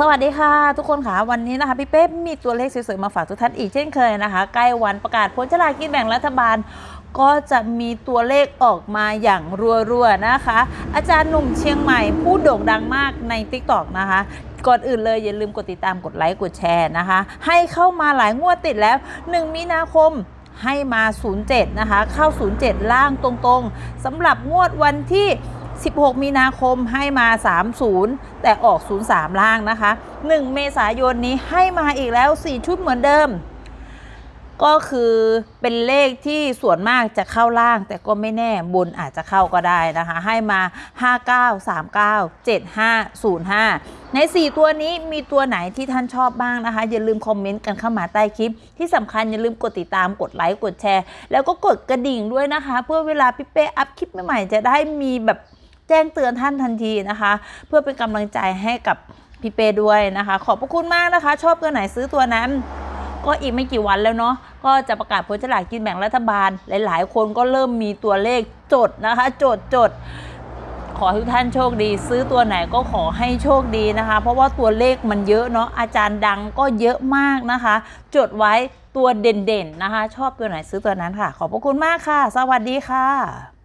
สวัสดีค่ะ ทุกคนค่ะ วันนี้นะคะ พี่เป๊มีตัวเลขสวยๆมาฝากทุกท่านอีกเช่นเคยนะคะ ใกล้วันประกาศผลฉลากกินแบ่งรัฐบาล ก็จะมีตัวเลขออกมาอย่างรัวๆนะคะ อาจารย์หนุ่มเชียงใหม่ผู้โด่งดังมากใน t ิ k t o k นะคะก่อนอื่นเลยอย่าลืมกดติดตามกดไลค์กดแชร์นะคะ ให้เข้ามาหลายงวดติดแล้ว 1 มีนาคมให้มา 07 นะคะ เข้า 07 ล่างตรงๆสำหรับงวดวันที่ 16 มีนาคมให้มา 30 แต่ออก 03 ล่างนะคะ 1 เมษายนนี้ให้มาอีกแล้ว 4 ชุดเหมือนเดิม ก็คือเป็นเลขที่ส่วนมากจะเข้าล่าง แต่ก็ไม่แน่บนอาจจะเข้าก็ได้นะคะ ให้มา 59 39 75 05 ใน 4 ตัวนี้มีตัวไหนที่ท่านชอบบ้างนะคะ อย่าลืมคอมเมนต์กันเข้ามาใต้คลิป ที่สำคัญอย่าลืมกดติดตามกดไลค์กดแชร์ แล้วก็กดกระดิ่งด้วยนะคะ เพื่อเวลาพี่เป้อัพคลิปใหม่ๆจะได้มีแบบ แจ้งเตือนท่านทันทีนะคะ เพื่อเป็นกำลังใจให้กับพี่เป้ด้วยนะคะ ขอบพระคุณมากนะคะ ชอบตัวไหนซื้อตัวนั้น ก็อีกไม่กี่วันแล้วเนาะก็จะประกาศผลฉลากกินแบ่งรัฐบาล หลาย ๆ คนก็เริ่มมีตัวเลขจดนะคะ จดจดขอทุกท่านโชคดี ซื้อตัวไหนก็ขอให้โชคดีนะคะ เพราะว่าตัวเลขมันเยอะเนาะอาจารย์ดังก็เยอะมากนะคะ จดไว้ตัวเด่นๆนะคะ ชอบตัวไหนซื้อตัวนั้นค่ะ ขอบพระคุณมากค่ะ สวัสดีค่ะ